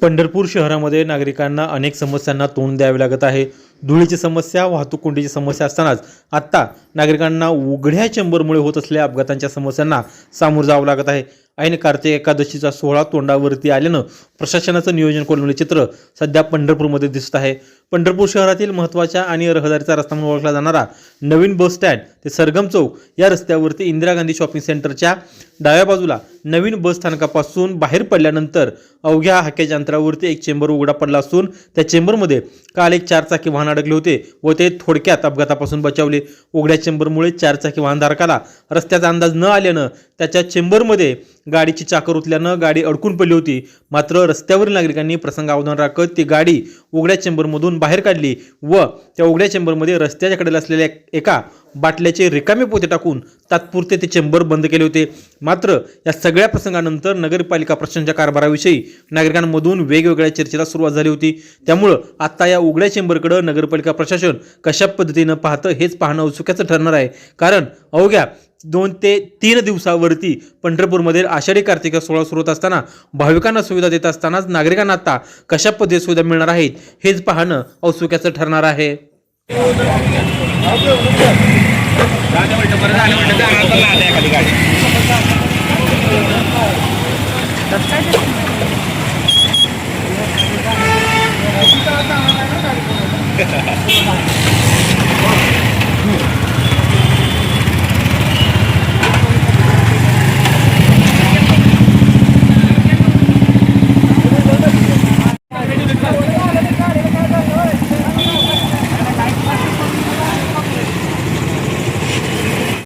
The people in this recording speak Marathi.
पंढरपूर शहरामध्ये नागरिकांना अनेक समस्यांना तोंड द्यावे लागत आहे. धुळीची समस्या वाहतूक कोंडीची समस्या असतानाच आत्ता नागरिकांना उघड्या चेंबरमुळे होत असलेल्या अपघातांच्या समस्यांना सामोरं जावं लागत आहे. ऐन कार्तिक एकादशीचा सोहळा तोंडावरती आल्यानं प्रशासनाचं नियोजन कोलमले चित्र सध्या पंढरपूरमध्ये दिसत आहे. पंढरपूर शहरातील महत्त्वाच्या आणि रहदारीचा रस्ता म्हणून ओळखला जाणारा नवीन बस स्टँड ते सरगम चौक या रस्त्यावरती इंदिरा गांधी शॉपिंग सेंटरच्या डाव्या बाजूला नवीन बस स्थानकापासून बाहेर पडल्यानंतर अवघ्या हाक्याच्या अंतरावरती एक चेंबर उघडा पडला असून त्या चेंबरमध्ये काल एक चारचाकी वाहन अडकले होते व ते थोडक्यात अपघातापासून बचावले. उघड्या चेंबरमुळे चारचाकी वाहनधारकाला रस्त्याचा अंदाज न आल्यानं त्याच्या चेंबरमध्ये गाडीची चाकर उतल्यानं गाडी अडकून पडली होती. मात्र रस्त्यावरील नागरिकांनी प्रसंग अवधान राखत ती गाडी उघड्या चेंबरमधून बाहेर काढली व त्या उघड्या चेंबरमध्ये रस्त्याच्या कडेला असलेल्या एका बाटल्याचे रिकामे पोते टाकून तात्पुरते ते चेंबर बंद केले होते. मात्र या सगळ्या प्रसंगानंतर नगरपालिका प्रशासनाच्या कारभाराविषयी नागरिकांमधून वेगवेगळ्या चर्चेला सुरुवात झाली होती. त्यामुळं आता या उघड्या चेंबरकडे नगरपालिका प्रशासन कशा पद्धतीनं पाहतं हेच पाहणं औत्सुक्याचं ठरणार आहे. कारण अवघ्या दोन ते तीन दिवसावरती पंढरपूरमध्ये आषाढी कार्तिक सोहळा सुरू होत असताना भाविकांना सुविधा देत असतानाच नागरिकांना आता कशा पद्धतीने सुविधा मिळणार आहेत हेच पाहणं औत्सुक्याचं ठरणार आहे. झालं म्हणलं बरं झालं म्हटलं जाणार तर एखादी गाडी.